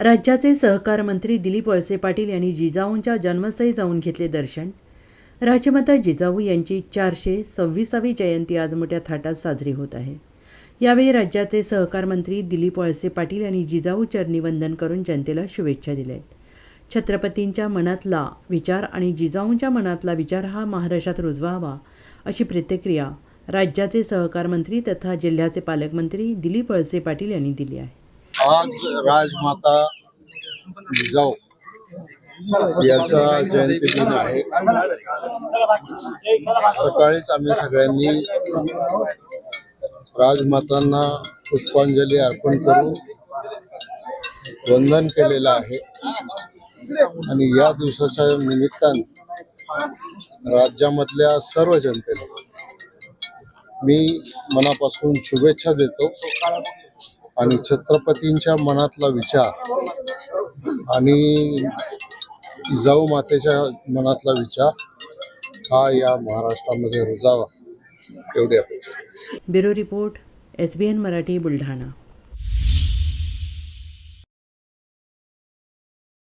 राज्याचे सहकार मंत्री दिलीप वळसे पाटील यांनी जिजाऊंच्या जन्मस्थळी जाऊन घेतले दर्शन. राजमाता जिजाऊ यांची चारशे सव्वीसावी जयंती आज मोठ्या थाटात साजरी होत आहे. यावेळी राज्याचे सहकार मंत्री दिलीप वळसे पाटील यांनी जिजाऊ चरणीवंदन करून जनतेला शुभेच्छा दिल्या आहेत. छत्रपतींच्या मनातला विचार आणि जिजाऊंच्या मनातला विचार हा महाराष्ट्रात रुजवावा अशी प्रतिक्रिया राज्याचे सहकार मंत्री तथा जिल्ह्याचे पालकमंत्री दिलीप वळसे पाटील यांनी दिली आहे. आज राजमाता जिजाऊ याचा जयंती दिन आहे. सकाळीच आम्ही सगळ्यांनी राजमातांना पुष्पांजली अर्पण करून वंदन केलेलं आहे. आणि या दिवसाच्या निमित्तानं राज्यामधल्या सर्व जनतेला मी मनापासून शुभेच्छा देतो. आणि छत्रपतींच्या मनातला विचार आणि जाऊ मातेच्या मनातला विचार हा या महाराष्ट्रामध्ये रुजावा. एवढी अपेक्षा. Bureau report S B N Marathi Buldhana.